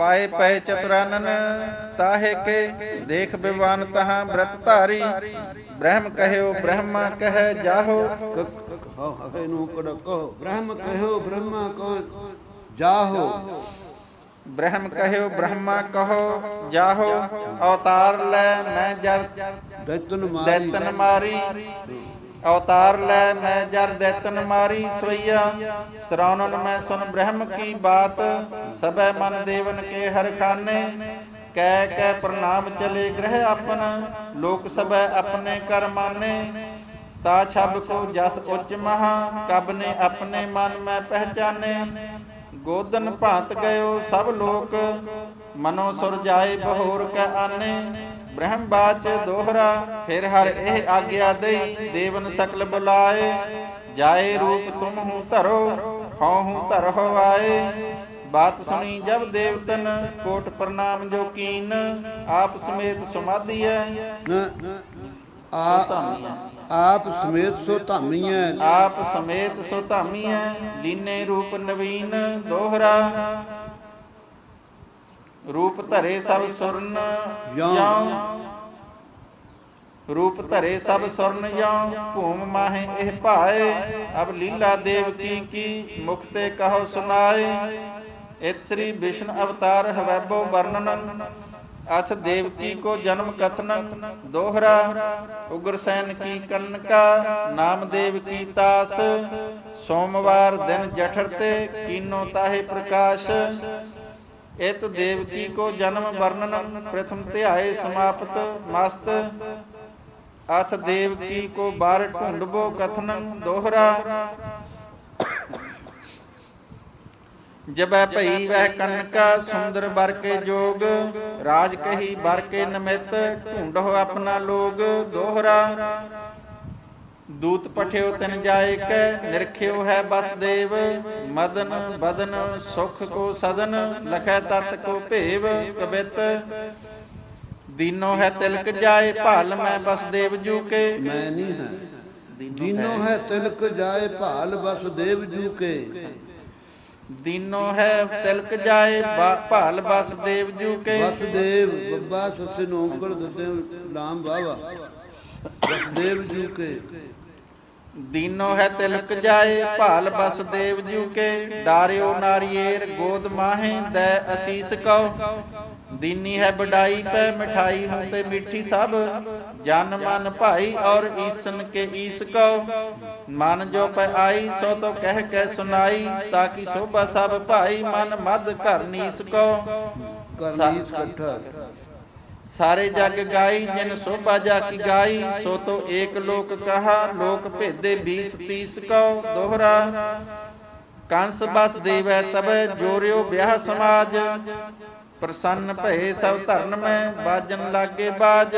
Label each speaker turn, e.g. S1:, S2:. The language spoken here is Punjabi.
S1: ਪਾਏ ਪਏ ਚਤੁਰਾਨਨ ਤਾਹੇ ਕੇ ਦੇਖ ਬਿਵਾਨ ਤਹਾਂ ਬ੍ਰਤ ਧਾਰੀ। ਬ੍ਰਹਮ ਕਹਿਓ ਬ੍ਰਹਮਾ ਕਹਿ ਜਾਹੋ।
S2: ਕਹੋ ਹਵੇ ਨੂੰ ਕੜਕੋ ਬ੍ਰਹਮ ਕਹਿਓ ਬ੍ਰਹਮਾ ਕੋ ਜਾਹੋ।
S1: ਬ੍ਰਹਮ ਕਹਿਓ ਬ੍ਰਹਮਾ ਕਹੋ ਜਾਹੋ। ਅਵਤਾਰ ਲੈ ਮੈਂ ਜਰ
S2: ਦੈਤਨ ਮਾਰੀ।
S1: ਦੈਤਨ ਮਾਰੀ। ਅਵਤਾਰ ਲੈ ਮੈਂ ਜਰ ਦੈਤਨ ਮਾਰੀ ਸਵਈਆ। ਸਰਾਉਨਨ ਮੈਂ ਸੁਨ ਬ੍ਰਹਮ ਕੀ ਬਾਤ। ਸਭੈ ਮਨ ਦੇਵਨ ਕੇ ਹਰ ਖਾਨੇ। ਕਹਿ ਕਹਿ ਪ੍ਰਣਾਮ ਚਲੇ ਗ੍ਰਹਿ ਆਪਨ। ਲੋਕ ਸਭੈ ਆਪਣੇ ਕਰ ਮਾਨੇ। ਤਾ ਛਬ ਕੋ ਜਸ ਉੱਚ ਮਹਾ। ਕਬ ਨੇ ਆਪਣੇ ਮਨ ਮੈਂ ਪਹਿਚਾਨੇ। ਗੋਦਨ ਭਾਂਤ ਗਇਓ ਸਭ ਲੋਕ। ਮਨੋ ਸੁਰ ਜਾਏ ਬਹੋਰ ਕੈ ਆਨੇ। ਬ੍ਰਹਮ ਬਾਚ ਦੋਹਰਾ ਫਿਰ ਹਰ ਇਹ ਆਗਿਆ ਦੇਈ ਦੇਵਨ ਸਕਲ ਬੁਲਾਏ। ਜਾਏ ਰੂਪ ਤੁਮ ਹੂੰ ਧਰੋ ਹਉ ਹੂੰ ਧਰਹੁ ਆਏ। ਬਾਤ ਸੁਣੀ ਜਬ ਦੇਵਤਨ ਕੋਟ ਪ੍ਰਣਾਮ ਜੋ ਕੀਨ ਆਪ ਸਮੇਤ ਸਮਾਧੀਐ।
S2: ਨ ਆ ਆਪ ਸਮੇਤ ਸੋ ਧਾਮੀਐ।
S1: ਆਪ ਸਮੇਤ ਸੋ ਧਾਮੀਐ ਲੀਨੇ ਰੂਪ ਨਵੀਨ ਦੋਹਰਾ। ਰੂਪ ਧਰੇ ਸਭ ਸੁਰਨ
S2: ਯਾਂ।
S1: ਯਾਂ ਰੂਪ ਧਰੇ ਸਭ ਸੁਰਨ ਯਾਂ ਭੂਮ ਮਾਹੇ ਇਹ ਭਾਏ ਅਬ ਲੀਲਾ ਦੇਵ ਕੀ ਕੀ ਮੁਖ ਤੇ ਕਹੋ ਸੁਨਾਏ ਇਤ ਸ੍ਰੀ ਵਿਸ਼ਨ ਅਵਤਾਰ ਹਵੈਬੋ ਵਰਣਨਨ ਅਥ ਦੇਵਕੀ ਕੋ ਜਨਮ ਕਥਨਨ ਦੋਹਰਾ ਉਗਰਸੈਨ ਕੀ ਕਨਕਾ ਨਾਮਦੇਵ ਕੀ ਤਾਸ। ਸੋਮਵਾਰ ਦਿਨ ਜਠਰ ਤੇ ਕੀਨੋ ਤਾਹੇ ਪ੍ਰਕਾਸ਼। ਇਤ ਦੇਵਕੀ ਕੋ ਜਨਮ ਵਰਣਨ ਪ੍ਰਥਮ ਧਿਆਏ ਸਮਾਪਤ ਮਸਤ। ਅਥ ਦੇਵਕੀ ਕੋ ਬਾਰ ਢੂੰਡਬੋ ਕਥਨੰ ਦੋਹਰਾ। ਜਬੈ ਭਈ ਵਹਿ ਕਨਕਾ ਸੁੰਦਰ ਬਰ ਕੇ ਜੋਗ। ਰਾਜ ਕਹੀ ਬਰ ਕੇ ਨਮਿਤ ਢੂੰਡੋ ਆਪਣਾ ਲੋਗ ਦੋਹਰਾ। ਦੂਤ ਪਠਿਓ ਤਿਨ ਜਾਏ ਕੈ ਨਿਰਖਿਓ ਹੈ ਬਸ ਦੇਵ ਮਦਨ ਬਦਨ ਸੁਖ ਕੋ ਸਦਨ ਲਖੈ ਤਤ ਕੋ ਭੇਵ ਕਬਿਤ। ਦੀਨੋ ਹੈ ਤਿਲਕ ਜਾਏ ਭਾਲ ਮੈਂ ਬਸ ਦੇਵ ਜੂ ਕੇ।
S2: ਮੈਂ ਨਹੀਂ ਹੈ। ਦੀਨੋ ਹੈ ਤਿਲਕ ਜਾਏ ਭਾਲ ਬਸ ਦੇਵ ਜੂ ਕੇ।
S1: ਦੀਨੋ ਹੈ ਤਿਲਕ ਜਾਏ ਭਾਲ ਬਸ ਦੇਵ ਜੂ ਕੇ।
S2: ਬਸ ਦੇਵ ਬੱਬਾ ਸੱਸੇ ਨੂੰ ਉਂਗਲ ਦਿੱਤੇ ਨਾਮ ਬਾਵਾ ਬਸ ਦੇਵ ਜੂ ਕੇ।
S1: ਦੀਨੋ ਹੈ ਤਿਲਕ ਜਾਏ, ਭਾਲ ਬਸ ਦੇਵ ਜੂ ਕੇ, ਡਾਰਿਓ ਨਾਰੀਏਰ ਗੋਦ ਮਾਹੇ, ਦੈ ਅਸੀਸ ਕਉ। ਦੀਨੀ ਹੈ ਬਡਾਈ ਪੈ, ਮਿਠਾਈ ਹੂੰ ਤੇ ਮਿੱਠੀ ਸਭ। ਜਨ ਮਨ ਭਾਈ ਔਰ ਈਸਨ ਕੇ ਈਸ ਕਉ। ਮਨ ਜੋ ਪੈ ਆਈ, ਸੋ ਤੋ ਕਹਿ ਕੇ ਸੁਨਾਈ, ਤਾਂ ਕਿ ਸੋਭਾ ਸਭ ਭਾਈ, ਮਨ ਮਦ ਘਰ ਨੀਸ ਕਉ।
S2: ਕਰਨੀ ਇਕੱਠਾ।
S1: ਸਾਰੇ ਜਗ ਗਾਈ, ਜਿਨ ਸੋਭਾ ਜਾ ਕੀ ਗਾਈ, ਸੋ ਤੋ ਏਕ ਲੋਕ ਕਹਾ, ਲੋਕ ਭੇਦੇ 20 30 ਕਉ ਦੋਹਰਾ। ਕੰਸ ਬਸ ਦੇਵੈ ਤਬੈ ਜੋਰਿਓ ਵਿਆਹ ਸਮਾਜ, ਪ੍ਰਸੰਨ ਭਏ ਸਭ ਧਰਨ ਮੈਂ, ਬਾਜਨ ਲਾਗੇ ਬਾਜ।